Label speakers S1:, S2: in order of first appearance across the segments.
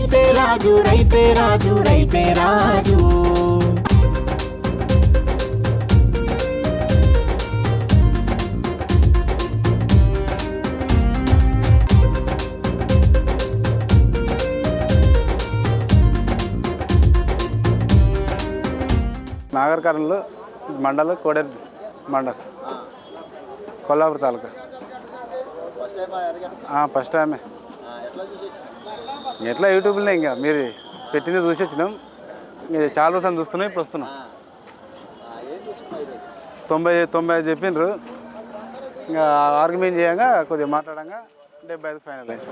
S1: రైతే రాజు రైతే రాజు రైతే రాజు.
S2: నాగర్ కర్నూలు మండలం కోడేరు మండల్ కొల్లాపూర్ తాలూకా. ఆ, ఫస్ట్ టైమే ఎట్లా యూట్యూబ్లో ఇంకా? మీరు పెట్టింది చూసి వచ్చినాం. చాలా రోజులు చూస్తున్నాం ఇప్పుడు వస్తున్నాం. తొంభై తొంభై ఐదు చెప్పిండ్రు. ఇంకా ఆర్గ్యుమెంట్ చేయంగా కొద్దిగా మాట్లాడంగా. డెబ్బై ఐదు ఫైనల్ అయింది.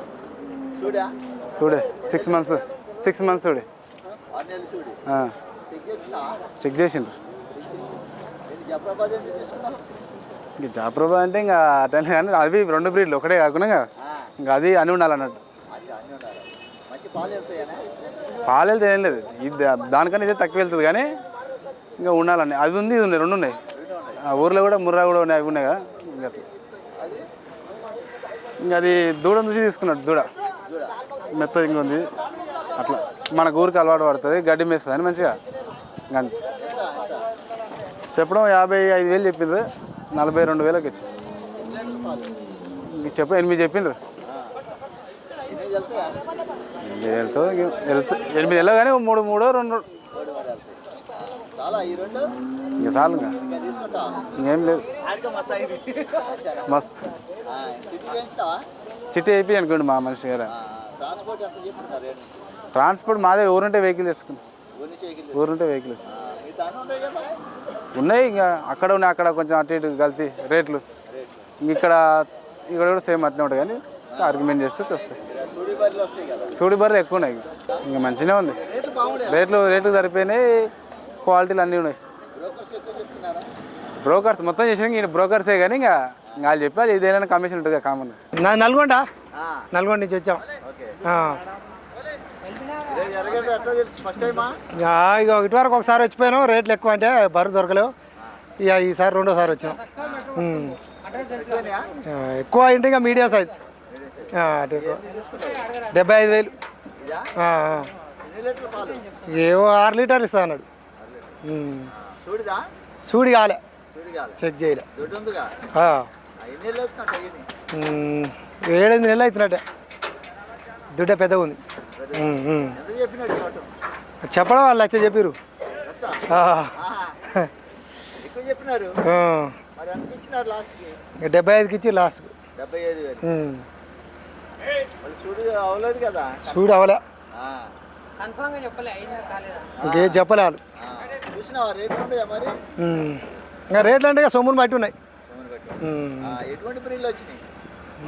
S3: చూడా?
S2: చూడే. సిక్స్ మంత్స్ సిక్స్ మంత్స్ చూడే. చెక్ చేసిండ్రు. జాప్రభా అంటే ఇంకా అటెండ్ కానీ అవి రెండు బ్రీడ్లు ఒకటే కాకుండా ఇంకా ఇంకా అది అని ఉండాలన్నట్టు
S3: అది అన్నీ ఉండాలి మంచి పాలు
S2: వెళ్తే ఏం లేదు. ఇది దానికన్నా ఇదే తక్కువ వెళ్తుంది కానీ ఇంకా ఉండాలని. అది ఉంది ఇది ఉంది రెండు ఉన్నాయి. ఆ ఊర్లో కూడా ముర్రా కూడా ఉన్నాయి అవి ఉన్నాయి కదా. ఇంకా. ఇంకా అది దూడ చూసి తీసుకున్నాడు దూడ. మెత్తది ఇంకా ఉంది. అట్లా. మనకు ఊరికి అలవాటు పడుతుంది గడ్డి మేస్తుంది అని మంచిగా. ఇంకా అంతే. చెప్పడం యాభై ఐదు వేలు చెప్పిండ్రు నలభై రెండు వేలకు వచ్చి ఇంక చెప్ప ఎనిమిది చెప్పిండ్రు. వెళ్తా వెళ్తా ఎనిమిది వెళ్ళగానే మూడు మూడో రెండు. ఇంక చాలు ఇంకా లేదు. మస్తు చిట్టి అయిపోయి అనుకోండి మా మనిషి గారు.
S3: ట్రాన్స్పోర్ట్
S2: మాదే ఊరుంటే వెహికల్ వేసుకుని. ఊరుంటే వెహికల్ ఉన్నాయి ఇంకా అక్కడ ఉన్నాయి అక్కడ కొంచెం అటు ఇటు కలిసి రేట్లు. ఇంక ఇక్కడ ఇక్కడ కూడా సేమ్ అట్నే ఉంటాయి కానీ ఆర్గ్యుమెంట్ చేస్తే తెస్తాయి. సూడి బర్రె ఎక్కువ ఉన్నాయి. ఇంకా మంచిగానే ఉంది.
S3: రేట్లు బాగుండే
S2: రేట్లు రేట్లు సరిపోయినాయి క్వాలిటీలు అన్నీ ఉన్నాయి.
S3: బ్రోకర్స్
S2: మొత్తం చేసినా ఈయన బ్రోకర్సే కానీ ఇంకా ఇంకా వాళ్ళు చెప్పాలి ఇదేనా కమిషన్ ఉంటుంది కామన్
S4: నా నల్గొండ? నల్గొండ నుంచి వచ్చాం. ఇక ఇటు వరకు ఒకసారి వచ్చిపోయాను రేట్లు ఎక్కువ అంటే బరువు దొరకలేవు. ఇక ఈసారి రెండోసారి ఆ, ఎక్కువ అంటే ఇక మీడియం సైజ్. డెబ్బై ఐదు వేలు.
S3: లీటర్ల
S4: ఏవో ఆరు లీటర్ ఇస్తా అన్నాడు. కాలే.
S3: చూడి కాదు
S4: చెక్ చేయలే. ఏడెనిమిది నెలలు అవుతున్నట్టే. దుడ్డ పెద్దగా ఉంది. చెప్పడం వాళ్ళు లచ్చ చెప్పిరు డెబ్బై ఐదుకి ఇచ్చి లాస్ట్
S3: డెబ్బై ఐదు వేలు. అవ్వలేదు కదా.
S4: చూడు అవలే.
S3: ఆ,
S4: ఇంకేం చెప్పలే వాళ్ళు. ఇంకా రేట్లు అంటే ఇక సొమ్ములు బట్టి ఉన్నాయి.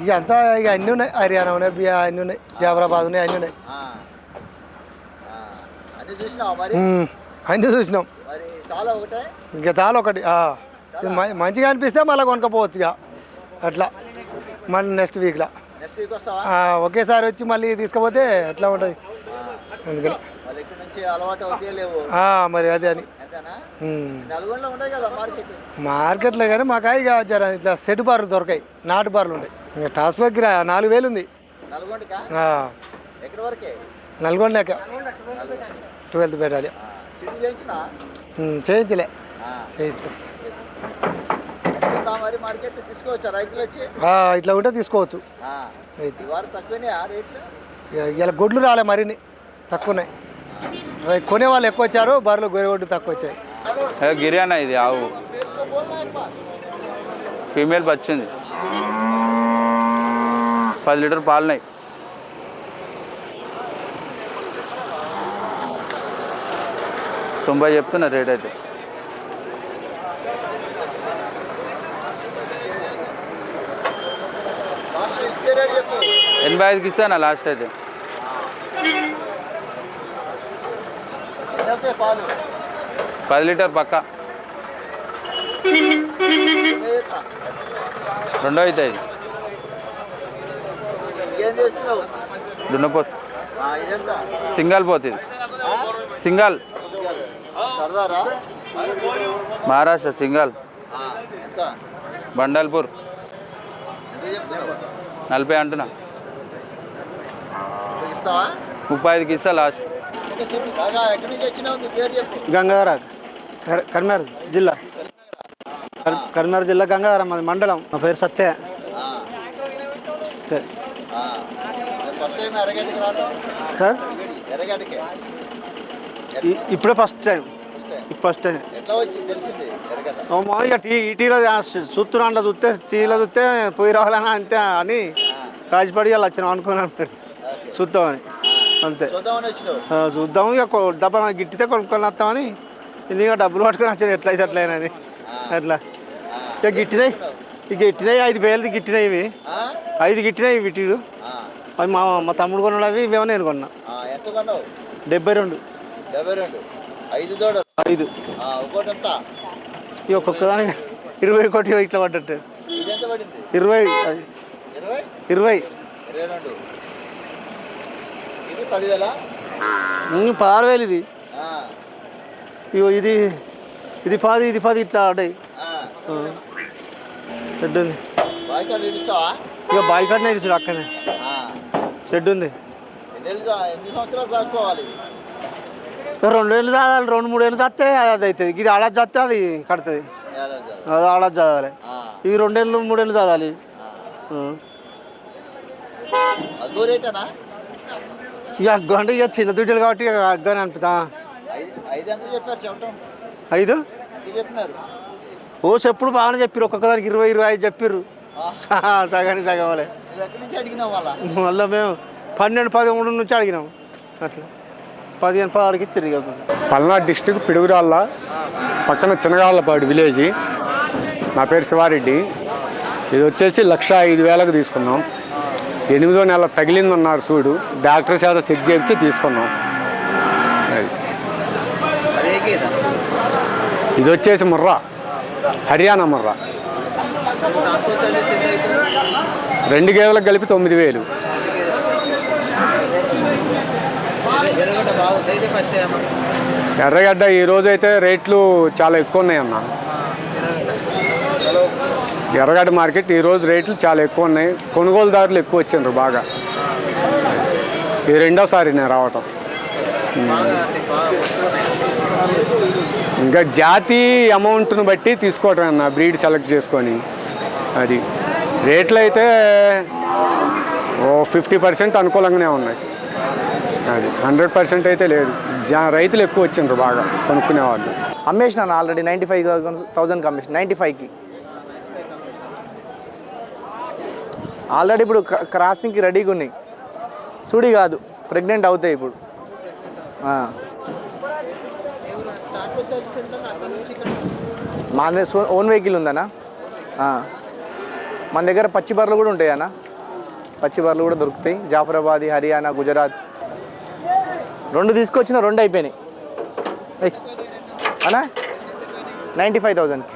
S4: ఇక అంతా ఇక అన్నీ ఉన్నాయి. హర్యానా ఉన్నాయి బియా అన్నీ ఉన్నాయి జాఫరాబాద్ ఉన్నాయి అన్నీ ఉన్నాయి.
S3: ఆ. ఆ. అన్నీ
S4: చూసినాం.
S3: మరి చాలా ఒకటే?
S4: ఇంకా చాలా ఒకటి మంచిగా అనిపిస్తే మళ్ళీ కొనుక్కపోవచ్చు ఇక. అట్లా. మళ్ళీ నెక్స్ట్ వీక్లో. ఒకేసారి వచ్చి మళ్ళీ తీసుకుపోతే ఎట్లా ఉంటుంది? అందుకని. మరి అదే అని.
S3: ఉంటాయి
S4: మార్కెట్లో కానీ మాకు ఇక జర ఇట్లా సెట్ బార్లు దొరకాయి నాటు బార్లు ఉన్నాయి ఇంకా టాస్పాక్ దగ్గర నాలుగు వేలు ఉంది. నల్గొండ. ట్వెల్త్ పెట్టాలి. చేయించలే. చేయిస్తాం.
S3: ఎంత మరి మార్కెట్ తీసుకోవచ్చా రైతులు వచ్చి?
S4: ఆ, ఇట్లా ఉంటే తీసుకోవచ్చు.
S3: తక్కువనే
S4: ఇలా గొడ్లు రాలే మరిన్ని తక్కువ ఉన్నాయి రై- కొనే వాళ్ళు ఎక్కువ వచ్చారు బర్రెలు గొర్రెగొడ్డు తక్కువ వచ్చాయి.
S5: గిరియానా ఇది ఆవు. ఫీమేల్ వచ్చింది పది లీటర్ పాలున్నాయి. తొంభై చెప్తున్నా రేట్ అయితే
S3: లాస్ట్ ఇచ్చే రేట్ చెప్పు
S5: ఎనభై ఐదుకి ఇస్తాను లాస్ట్ అయితే? పది లీటర్ పక్క? రెండో అవుతాయి దున్నపోతు. సింగల్ పోతుంది? సింగల్. మహారాష్ట్ర సింగల్. బండల్పూర్. నలభై అంటున్నా. ముప్పై ఐదుకి ఇస్తా లాస్ట్.
S3: ఇంకా చెప్పు బాగా ఎక్కడి నుంచి వచ్చినావు? మీ పేరు చెప్పు.
S6: గంగాధర కర్- కరీంనగర్ జిల్లా. కర్- కరీంనగర్ జిల్లా గంగాధర మాది మండలం. మా పేరు సత్య.
S3: ఆ,
S6: సరే. ఇప్పుడే ఫస్ట్ టైం
S3: ఫస్ట్ టైం
S6: మామూలుగా టీ ఈటీలో చూస్తున్నాంట చూస్తే టీలో చూస్తే పోయి రావాలని అంతే అని కాజిపడి అలా వచ్చినాం అనుకున్నాను చూద్దామని అంతే చూద్దాం ఇక డబ్బా గిట్టితే కొనుక్కొని వస్తామని. ఇక డబ్బులు పట్టుకొని వచ్చాను ఎట్లయితే అట్లయినని. అట్లా. ఇక గిట్టినాయి ఇక గిట్టినాయి ఐదు వేలది గిట్టినాయి ఇవి? ఐదు గిట్టినాయి
S3: ఆ,
S6: అవి మా మా తమ్ముడు కొన్నాడు అవి ఇవేమో నేను కొన్నా. డెబ్బై రెండు.
S3: డెబ్బై రెండు. ఐదు దూడలు
S6: ఐదు. ఇక ఒక్కొక్క దానికి ఇరవై కోటి ఇట్లా పడ్డట్టు. ఇరవై.
S3: ఇరవై?
S6: పదహారు వేలు ఇది ఇగో ఇది ఇది పది ఇది పది ఇట్లా
S3: ఆ.
S6: షెడ్ ఉంది. ఇక బాయ్ కాడనే ఇచ్చాడు అక్కనే.
S3: ఆ.
S6: షెడ్ ఉంది.
S3: ఎన్ని సంవత్సరాలు
S6: రెండు వేలు చదవాలి రెండు మూడు వేలు చస్తే అది అవుతుంది. ఇది ఆడ చస్తే అది కడుతుంది. అది ఆడ చదవాలి. ఇవి రెండేళ్ళు మూడేళ్ళు చదవాలి.
S3: అగ్గో
S6: ఇక అగ్గు అంటే ఇక చిన్న దుడ్డలు కాబట్టి ఇక అగ్గని అనిపిస్తా
S3: ఐదు
S6: ఓ చెప్పుడు బాగానే చెప్పారు ఒక్కొక్క దానికి ఇరవై ఇరవై ఐదు చెప్పారు సగానికి సగం వాళ్ళ మళ్ళీ మేము పన్నెండు పదమూడు నుంచి అడిగినాం. అట్లా. పదిహేను పదహారుకి తిరిగి
S7: పల్నాడు డిస్టిక్ పిడుగురాళ్ళ పక్కన చిన్నగాళ్ళపాడు విలేజ్. నా పేరు శివారెడ్డి. ఇది వచ్చేసి లక్ష ఐదు వేలకు తీసుకున్నాం. ఎనిమిదో నెల తగిలిందన్నారు చూడు డాక్టర్ చేత చెక్ చేయించి తీసుకున్నాం. ఇది వచ్చేసి ముర్రా. హర్యానా ముర్రా. రెండు గేదెలకు కలిపి తొమ్మిది వేలు.
S3: ఎర్రగడ్డ బాగుంది అయితే
S7: రేట్లు చాలా ఎక్కువ ఉన్నాయి అన్న ఎర్రగడ్డ మార్కెట్ ఈ రోజు రేట్లు చాలా ఎక్కువ ఉన్నాయి కొనుగోలుదారులు ఎక్కువ వచ్చిండ్రు బాగా. ఇది రెండోసారి నేను రావటం. ఇంకా జాతి అమౌంట్ను బట్టి తీసుకోవటం అన్న బ్రీడ్ సెలెక్ట్ చేసుకొని. అది. రేట్లు అయితే ఓ ఫిఫ్టీ పర్సెంట్ అనుకూలంగానే ఉన్నాయి. అది హండ్రెడ్ పర్సెంట్ అయితే లేదు. జా రైతులు ఎక్కువ వచ్చిండ్రు బాగా కొనుక్కునేవాళ్ళు
S8: అమ్మేసినాను ఆల్రెడీ నైంటీ ఫైవ్ థౌసండ్ థౌసండ్కి అమ్మేసిన నైంటీ ఫైవ్కి. ఆల్రెడీ ఇప్పుడు క్రాసింగ్కి రెడీగా ఉన్నాయి. సుడి కాదు ప్రెగ్నెంట్ అవుతాయి ఇప్పుడు. మా దగ్గర ఓన్ వెహికల్ ఉందనా మన దగ్గర పచ్చి బర్రెలు కూడా ఉంటాయి అన్న పచ్చి బర్రెలు కూడా దొరుకుతాయి. జాఫరాబాద్ హర్యానా గుజరాత్. రెండు తీసుకొచ్చిన రెండు అయిపోయినాయి. అనా నైంటీ ఫైవ్ థౌజండ్కి.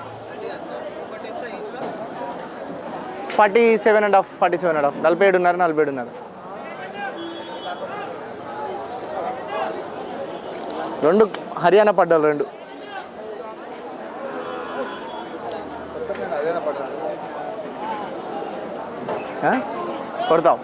S8: Forty seven and half forty seven and half. నలభై ఏడున్నర నలభై ఏడున్నర. రెండు హర్యానా పడ్డాలు రెండు. కొడతావు.